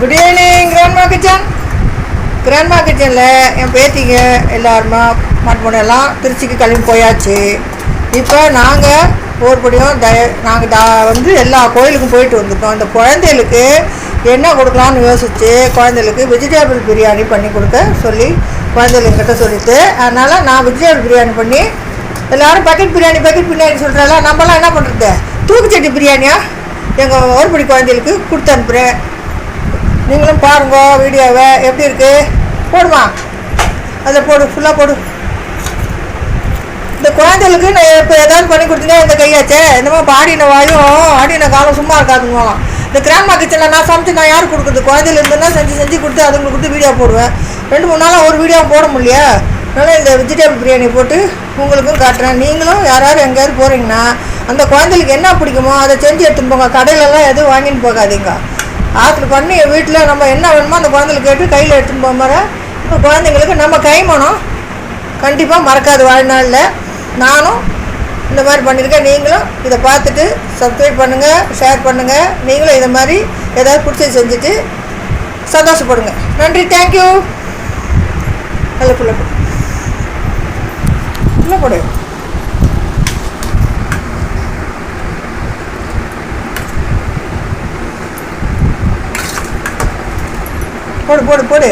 Good evening grandma kitchen grandma கிச்சனில் என் பேத்திங்க எல்லாருமா மண்பொண்ணு திருச்சிக்கு கிளம்பி போயாச்சு. இப்போ நாங்கள் ஒவ்வொருபடியும் த நாங்கள் தா வந்து எல்லா கோயிலுக்கும் போயிட்டு வந்துட்டோம். இந்த குழந்தைகளுக்கு என்ன கொடுக்கலான்னு யோசித்து குழந்தைகளுக்கு வெஜிடபிள் பிரியாணி பண்ணி கொடுக்க சொல்லி குழந்தைகளுக்கிட்ட சொல்லிட்டு அதனால் நான் வெஜிடபிள் பிரியாணி பண்ணி எல்லோரும் பக்கெட் பிரியாணி பக்கெட் பிரியாணி சொல்கிறால நம்மலாம் என்ன பண்ணுறது தூக்குச்சட்டி பிரியாணியா? எங்கள் ஒருபடி குழந்தைகளுக்கு கொடுத்து அனுப்புகிறேன் நீங்களும் பாருங்க வீடியோவை. எப்படி இருக்குது போடுமா. அதில் போடு ஃபுல்லாக போடு. இந்த குழந்தைகளுக்கு நான் இப்போ ஏதாவது பண்ணி கொடுத்தீங்கன்னா இந்த கையாச்சே. இந்த மாதிரி பாடின வாயும் ஆடின காலம் சும்மா இருக்காதுங்களாம் இந்த கிராண்ட்மா கிச்சனில் நான் சமைச்சு நான் யார் கொடுக்குறது? குழந்தையில இருந்ததுன்னா செஞ்சு செஞ்சு கொடுத்து அதுங்களுக்கு கொடுத்து வீடியோ போடுவேன். ரெண்டு மூணு நாளாக ஒரு வீடியோ போட முடியலையா? அதனால் இந்த வெஜிடபிள் பிரியாணி போட்டு உங்களுக்கும் காட்டுறேன். நீங்களும் யாராவது எங்கேயாவது போகிறீங்கன்னா அந்த குழந்தைகளுக்கு என்ன பிடிக்குமோ அதை செஞ்சு எடுத்துன்னு போங்க. கடையிலலாம் எதுவும் வாங்கின்னு போகாதீங்க. ஆற்றுல பண்ணி வீட்டில் நம்ம என்ன வேணுமோ அந்த குழந்தைகளுக்கு கேட்டு கையில் எடுத்துன்னு போக மாதிரி இப்போ குழந்தைங்களுக்கு நம்ம கைமணம். கண்டிப்பாக மறக்காது வாழ்நாளில். நானும் இந்த மாதிரி பண்ணியிருக்கேன். நீங்களும் இதை பார்த்துட்டு சப்ஸ்கிரைப் பண்ணுங்கள் ஷேர் பண்ணுங்கள் நீங்களும் இதை மாதிரி ஏதாவது பிடிச்சது செஞ்சுட்டு சந்தோஷப்படுங்க. நன்றி. தேங்க்யூ நல்ல பிள்ளை. பிள்ளை போடு. போடு போடு போடு